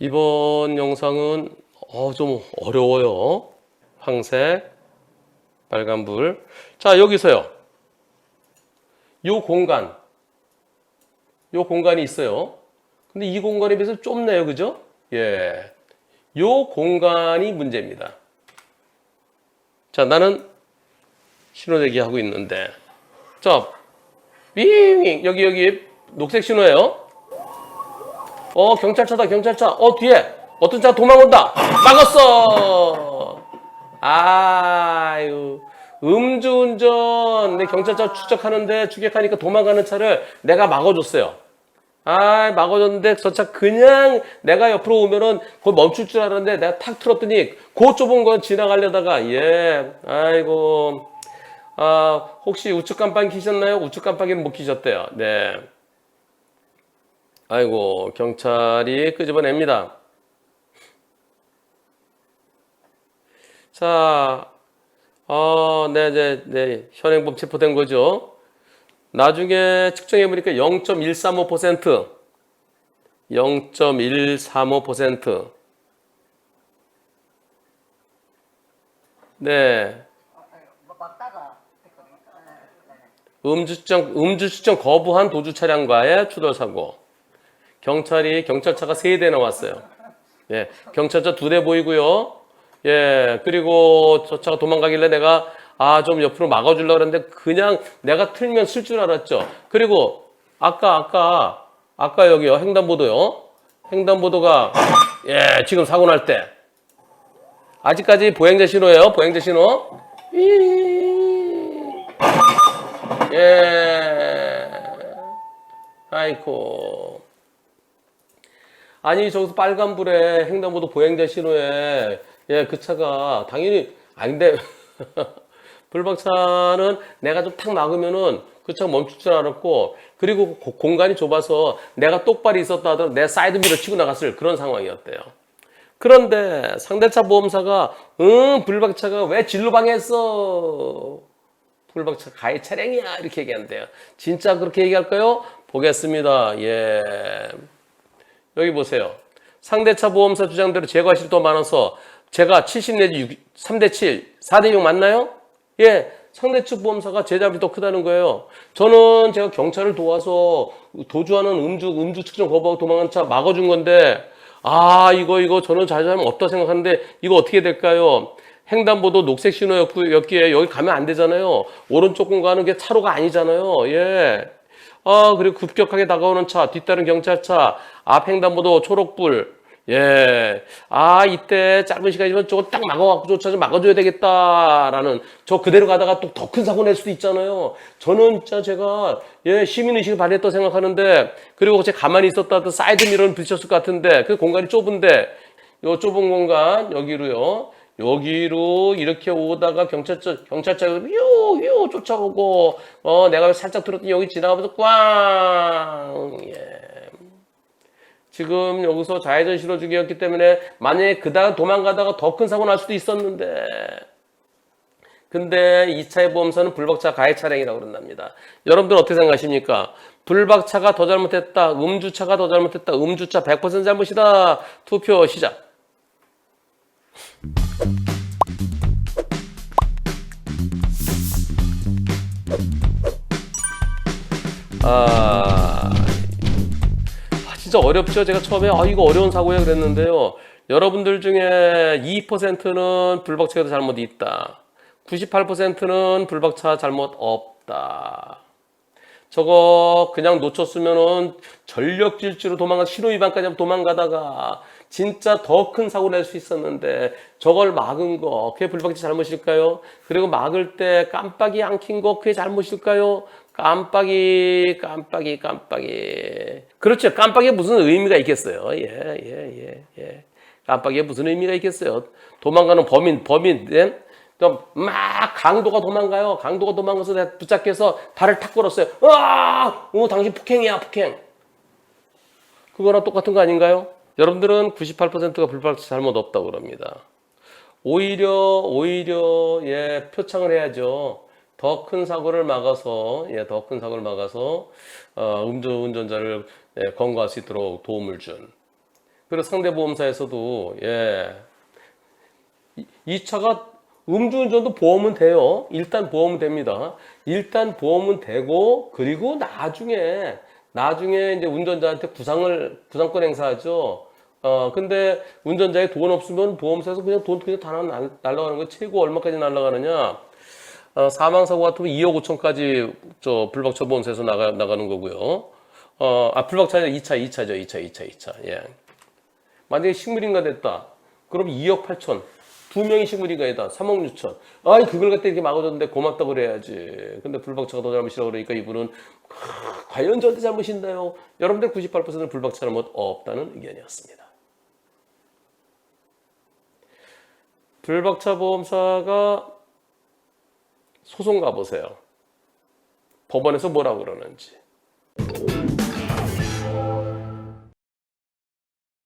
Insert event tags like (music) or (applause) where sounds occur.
이번 영상은 어, 좀 어려워요. 황색, 빨간불. 자, 여기서요. 요 공간. 요 공간이 있어요. 근데 이 공간에 비해서 좁네요. 그죠? 예. 요 공간이 문제입니다. 자, 나는 신호대기 하고 있는데. 자, 윙! 여기, 여기 녹색 신호예요. 어, 경찰차다, 경찰차. 어, 뒤에 어떤 차 도망온다. 막았어. 아유. 음주운전. 내 경찰차 추적하는데 추격하니까 도망가는 차를 내가 막아줬어요. 아, 막아줬는데 저 차 그냥 내가 옆으로 오면은 거기 멈출 줄 알았는데 내가 탁 틀었더니 그 좁은 거 지나가려다가 예, 아이고. 아, 혹시 우측 깜빡이 키셨나요? 우측 깜빡이는 못 키셨대요. 네. 아이고, 경찰이 끄집어냅니다. 자, 어, 네, 네, 네. 현행범 체포된 거죠. 나중에 측정해 보니까 0.135%, 0.135%. 네. 막다가 됐거든요. 네, 네. 음주 측정, 음주 측정 거부한 도주 차량과의 추돌 사고. 경찰이 경찰차가 세 대 나 왔어요. 예, 경찰차 두 대 보이고요. 예, 그리고 저 차가 도망가길래 내가 아 좀 옆으로 막아주려고 그랬는데 그냥 내가 틀면 쓸 줄 알았죠. 그리고 아까 아까 아까 여기요 횡단보도요. 횡단보도가 예 지금 사고 날 때 아직까지 보행자 신호예요. 보행자 신호. 예. 아이코. 아니, 저기서 빨간불에 횡단보도 보행자 신호에, 예, 그 차가, 당연히, 아닌데, (laughs) 불박차는 내가 좀 탁 막으면은 그 차가 멈출 줄 알았고, 그리고 고- 공간이 좁아서 내가 똑바로 있었다 하더라도 내 사이드미러 치고 나갔을 그런 상황이었대요. 그런데 상대차 보험사가, 응, 불박차가 왜 진로 방해했어? 불박차 가해 차량이야 이렇게 얘기한대요. 진짜 그렇게 얘기할까요? 보겠습니다. 예. 여기 보세요. 상대차 보험사 주장대로 제거 실도 많아서 제가 70 내지 6, 3대 7, 4대 6 맞나요? 예. 상대차 보험사가 제자비 더 크다는 거예요. 저는 제가 경찰을 도와서 도주하는 음주, 음주 측정 거부하고 도망간 차 막아준 건데, 아, 이거, 이거 저는 자제하면 없다 생각하는데, 이거 어떻게 될까요? 횡단보도 녹색 신호였기에 여기 가면 안 되잖아요. 오른쪽 공간은 게 차로가 아니잖아요. 예. 아, 그리고 급격하게 다가오는 차, 뒤따른 경찰차, 앞 횡단보도 초록불. 예. 아, 이때 짧은 시간이지만 저거 딱 막아갖고 저차좀 막아줘야 되겠다라는 저 그대로 가다가 또 더 큰 사고 낼 수도 있잖아요. 저는 진짜 제가 예, 시민의식을 발휘했다고 생각하는데 그리고 제 가만히 있었다 하도 사이드 미러는 부딪혔을 것 같은데 그 공간이 좁은데 요 좁은 공간 여기로요. 여기로 이렇게 오다가 경찰차 경찰차가 휘우 쫓아오고 어 내가 살짝 들었더니 여기 지나가면서 꽝 예. 지금 여기서 좌회전 실어 주기였기 때문에 만약에 그다음 도망가다가 더 큰 사고 날 수도 있었는데 근데 이 차의 보험사는 불박차 가해 차량이라고 그런답니다. 여러분들 어떻게 생각하십니까? 불박차가 더 잘못했다. 음주차가 더 잘못했다. 음주차 100% 잘못이다. 투표 시작. 아, 아, 진짜 어렵죠. 제가 처음에 아 이거 어려운 사고야 그랬는데요. 여러분들 중에 2%는 불박차가 잘못 있다. 98%는 불박차 잘못 없다. 저거 그냥 놓쳤으면은 전력 질주로 도망가 신호 위반까지 도망가다가 진짜 더 큰 사고 낼수 있었는데 저걸 막은 거 그게 불박차 잘못일까요? 그리고 막을 때 깜빡이 안 킨 거 그게 잘못일까요? 깜빡이 깜빡이 깜빡이 그렇죠 깜빡이에 무슨 의미가 있겠어요 예 예, 예, 예. 깜빡이에 무슨 의미가 있겠어요 도망가는 범인 범인 예? 막 강도가 도망가요. 강도가 도망가서 내가 붙잡혀서 발을 탁 걸었어요. 아, 어, 당신 폭행이야, 폭행. 그거랑 똑같은 거 아닌가요? 여러분들은 98%가 불박차 잘못 없다고 그럽니다. 오히려 오히려 예 표창을 해야죠. 더 큰 사고를 막아서 예 더 큰 사고를 막아서 어, 음주 운전자를 예, 검거할 수 있도록 도움을 준 그리고 상대 보험사에서도 예. 이- 이 차가 음주운전도 보험은 돼요. 일단 보험은 됩니다. 일단 보험은 되고 그리고 나중에 나중에 이제 운전자한테 부상을 부상권 행사하죠. 어 근데 운전자의 돈 없으면 보험사에서 그냥 돈 그냥 다 날- 날라가는 거 최고 얼마까지 날라가느냐? 어, 사망 사고 같으면 2억 5천까지 저 불박차 보험사에서 나가 나가는 거고요. 어, 아 불박차 아니라 2차, 2차죠, 2차, 2차, 2차. 예. 만약에 식물인가 됐다. 그럼 2억 8천. 두 명이 식물인가이다. 3억 6천. 아이, 그걸 갖다 이렇게 막아줬는데 고맙다고 그래야지. 근데 불박차가 더 잘못이라고 그러니까 이분은 크, 과연 저한테 잘못인가요? 여러분들 98%는 불박차 잘못 없다는 의견이었습니다. 불박차 보험사가 소송 가보세요. 법원에서 뭐라고 그러는지.